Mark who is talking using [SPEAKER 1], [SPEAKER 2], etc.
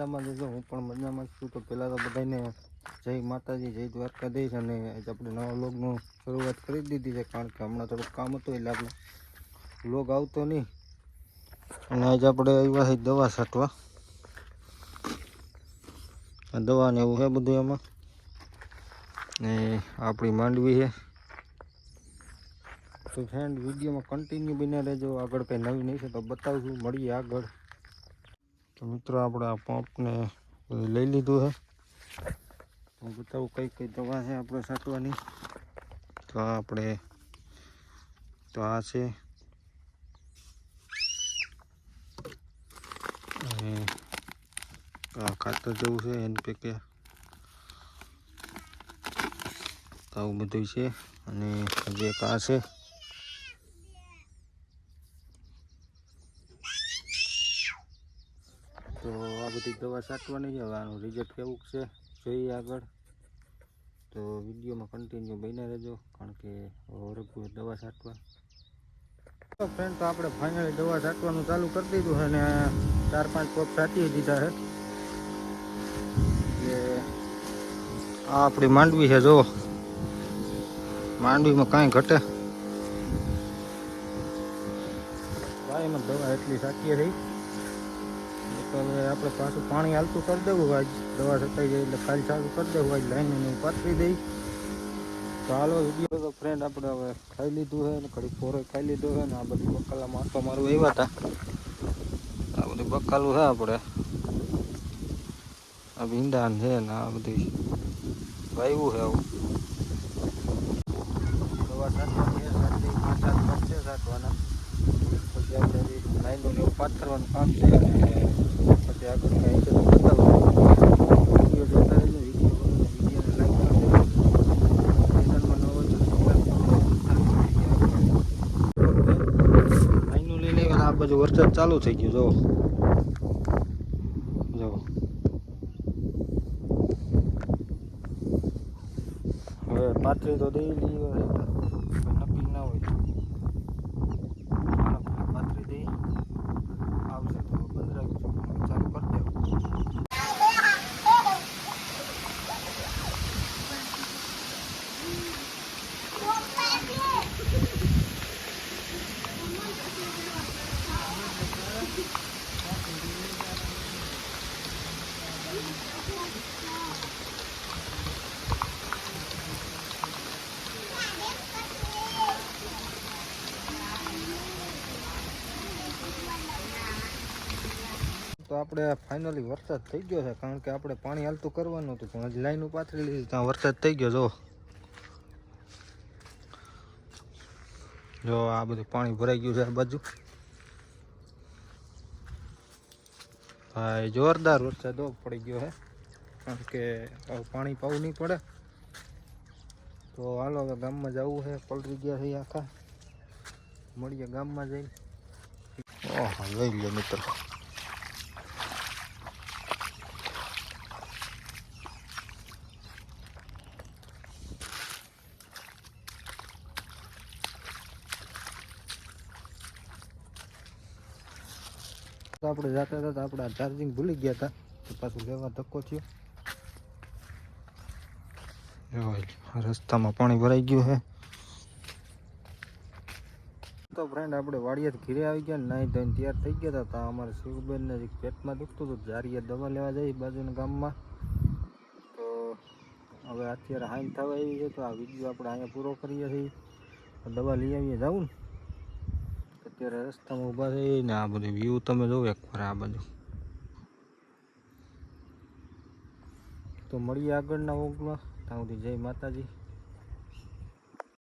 [SPEAKER 1] મજામાં જજો હું પણ મજામાં છું. તો પહેલાં તો બધાને જય માતાજી, જય દ્વારકાધીશ અને આજ આપણે નવા વ્લોગનું શરૂઆત કરી દીધી છે. કારણ કે હમણાં થોડુંક કામ હતું એટલે આપણે વ્લોગ આવતો નહીં. અને આજે આપણે આવ્યા છે દવા છાંટવા. દવા ને એવું છે બધું એમાં. ને આપણી માંડવી છે. તો ફ્રેન્ડ વિડીયોમાં કન્ટિન્યુ બન્યા રહેજો. આગળ કંઈ નવી નહીં છે તો બતાવશું મળીએ આગળ. તો મિત્રો આપણે આ પંપને લઈ લીધું છે. હું બતાવું કઈ કઈ દવા છે આપણે છાંટવાની. તો આપણે, તો આ છે. અને આ ખાતર જેવું છે એનપીકે તો આવું બધું છે. અને જે આ છે. તો આ બધી દવા છાંટવાની છે. હવે આનું રિઝલ્ટ કેવું છે જોઈએ આગળ. તો વિડીયોમાં કન્ટિન્યુ બની રહેજો, કારણ કે ઓરગું દવા છાંટવા. ફ્રેન્ડ તો આપણે ફાઇનલી દવા છાંટવાનું ચાલુ કરી દીધું છે અને ચાર પાંચ પોપ છાંટી દીધા છે. એટલે આ આપણી માંડવી છે જો માંડવીમાં કાંઈ ઘટે. ભાઈમાં દવા એટલી સાચી થઈ હવે આપણે પાછું પાણી હાલતું કરી દેવું. આજ દવા છટાઈ જાય એટલે ખાલી ચાલુ કરી દેવું. આજ લાઈન પાથરી દઈ તો હાલો વીડિયો તો ફ્રેન્ડ આપણે હવે ખાઈ લીધું છે ને ઘડી ફોરો ખાઈ લીધો છે ને આ બધું બકાલા મારતો મારું આવ્યા હતા. આ બધું બકાલું છે આપણે. આ ભીંડાન છે ને આ બધી વાયવું છે આવું. દવા છાંટવાની છે આપણે લાઈનો પાથરવાનું કામ છે પછી આગળ કાંઈ છે વીડિયો જોતા રહેજો વિડીયોને આ બાજુ વરસાદ ચાલુ થઈ ગયો જો જો હવે પાથરી તો દઈ લઈએ નક્કી ના હોય પાથરી દઈ આવશે તો પંદરાવીસ ચાલુ કરી દેવું તો આપણે ફાઇનલી વરસાદ થઈ ગયો છે, કારણ કે આપણે પાણી હાલતું કરવાનું હતું, પણ હજી લાઈન પાથરી લીધી ત્યાં વરસાદ થઈ ગયો જો જો, આ બધું પાણી ભરાઈ ગયું છે આ બાજુ. ભાઈ જોરદાર વરસાદ પડી ગયો છે કારણ કે પાણી પાવું નહીં પડે. તો હાલો, હવે ગામમાં જવું છે પલરી ગયા છે આખા. મળીએ ગામમાં જઈને. ઓહ લઈ લે મિત્ર. આપણે જતા હતા આપણા ચાર્જિંગ ભૂલી ગયા હતા. તો પાછું લેવા ધક્કો થયો. રસ્તામાં પાણી ભરાઈ ગયું છે. તો ફ્રેન્ડ આપણે વાડિયા ઘીરે આવી ગયા નાઈ ધોઈને તૈયાર થઈ ગયા હતા. અમારે શિવબેનને જે પેટમાં દુખતું હતું. જારીએ દવા લેવા જઈ બાજુના ગામમાં. તો હવે અત્યારે હાઈન થવા આવી છે. તો આ વીડિયો આપણે અહીંયા પૂરો કરીએ છીએ. દવા લઈ આવીએ. જાઉં ને? અત્યારે રસ્તામાં ઊભા થઈને આ બધું વ્યૂ તમે જોવો એકવાર આ બધું તો મળીએ આગળના ઓગમાં ત્યાં સુધી જય માતાજી.